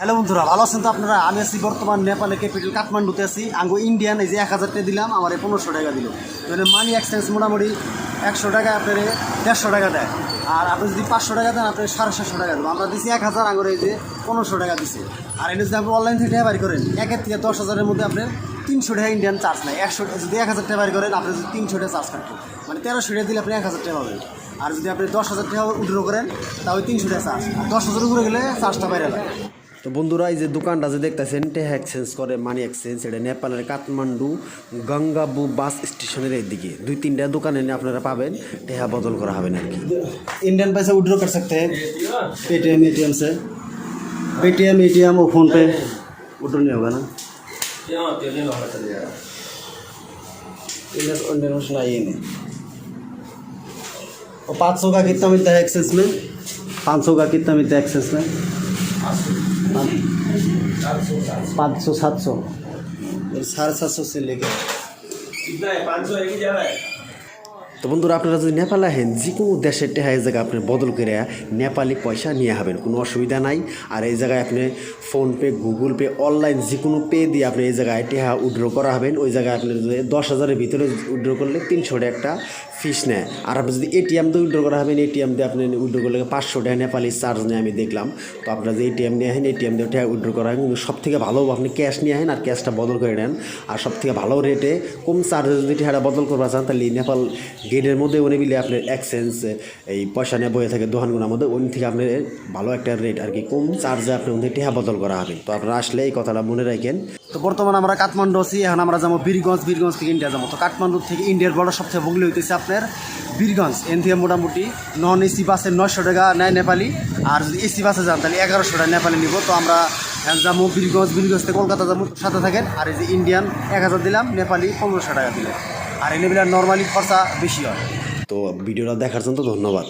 Hello বন্ধুরা, ভালো আছেন তো আপনারা? আমি আছি বর্তমান নেপালে ক্যাপিটাল, কাঠমান্ডুতে আছি। আঙ্গো ইন্ডিয়ান, এই যে এক হাজার টাকা দিলাম, আমার এই পনেরোশো টাকা দিল। মানে মানি এক্সচেঞ্জ মোটামুটি একশো টাকা আপনার দেড়শো টাকা দেয়। আর আপনি যদি পাঁচশো টাকা দেন আপনি সাড়ে সাতশো টাকা দেবো। আমরা দিচ্ছি এক হাজার, আঙ্গুর এই যে পনেরোশো টাকা দিচ্ছি আর এটা যদি আপনি অনলাইন থেকে বাড়ি করেন, একের থেকে দশ হাজারের মধ্যে আপনি তিনশো টাকা ইন্ডিয়ান চার্জ নেয়। একশো, যদি এক হাজার টাকা করেন, আপনি যদি তিনশো টাকা চার্জ কাটবেন। মানে তেরোশো টাকা দিলে আপনি এক হাজার টাকা পাবেন। আর যদি আপনি দশ হাজার টাকা উইড্রো করেন তাহলে তিনশো টাকা চার্জ আর দশ হাজার উপরে গেলে চার্জটা বাইরে লাগে। তো বন্ধুরা এই যে দোকানটা যে দেখতেছেন টেহা এক্সচেঞ্জ করে মানি এক্সচেঞ্জ এটা নেপালের কাঠমান্ডু গঙ্গাবু বাস স্টেশনের দিকে দুই তিনটা দোকানে নিয়ে আপনারা পাবেন টেহা বদল করা হবে আর কি इंडियन पैसा विड्रॉ कर सकते हैं पेटीएम एटीएम से पेटीएम एटीएम और फोन पे विड्रॉ नहीं होगा ना यहाँ पेमेंट वाला चल जाएगा इंडियन इंडियन ओशन आइए नहीं और पाँच सौ का कितना मिलता है एक्सेस में पाँच सौ का कितना मिलता है एक्सेस में पाँच सौ सात सौ साढ़े सात सौ से लेके कितना है पाँच सौ है कि ज़्यादा है তো বন্ধুরা, আপনারা যদি নেপাল আহেন যে কোনো দেশের টেহা এই জায়গায় আপনি বদল করে নেপালি পয়সা নিয়ে হবেন কোনো অসুবিধা নাই। আর এই জায়গায় আপনি ফোনপে গুগল পে অনলাইন যে কোনো পে দিয়ে আপনি এই জায়গায় টেহা উইড্র করা হবেন। ওই জায়গায় আপনি দশ হাজারের ভিতরে উইড্র করলে তিনশো একটা ফিস নেয়। আর আপনি যদি এটিএম দিয়ে উইড্র করা হবেন এটিএম দিয়ে আপনি উইড্র করলে পাঁচশো টাকা নেপালি চার্জ নেয় আমি দেখলাম। তো আপনারা যে এটিএম নিয়ে আসেন এটিএম দিয়ে টাকা উইড্র করা হয় কিন্তু সব থেকে ভালো আপনি ক্যাশ নিয়ে আসেন আর ক্যাশটা বদল করে নেন। আর সব থেকে ভালো রেটে কম চার্জে যদি টাকাটা বদল করবা চান, তাহলে নেপাল গেটের মধ্যে উনি মিলে আপনার এক্সচেঞ্জ এই পয়সা নিয়ে বয়ে থাকে দোকানগুলোর মধ্যে ওই থেকে আপনার ভালো একটা রেট আর কি, কম চার্জে আপনি ওদের টেহা বদল করা হবে। তো আপনারা আসলে এই কথাটা মনে রাখেন। তো বর্তমানে আমরা কাঠমান্ডু আছি, এখন আমরা যাব বীরগঞ্জ বীরগঞ্জ থেকে ইন্ডিয়া যাব। তো কাঠমান্ডু থেকে ইন্ডিয়ার বড় সবচেয়ে বগলি হইতেছে আপনার বীরগঞ্জ। এন থেকে মোটামুটি নন এসি বাসে নয়শো টাকা নেয় নেপালি, আর যদি এসি বাসে যান তাহলে এগারোশো টাকা নেপালি নিব। তো আমরা যাব বীরগঞ্জ বীরগঞ্জ থেকে কলকাতা যাব। সাথে থাকেন, আর এই যে ইন্ডিয়ান এক হাজার দিলাম, নেপালি পনেরোশো টাকা দিলাম। আর এলেবেলার নর্মালি খরচা বেশি হয়। তো ভিডিওটা দেখার জন্য ধন্যবাদ।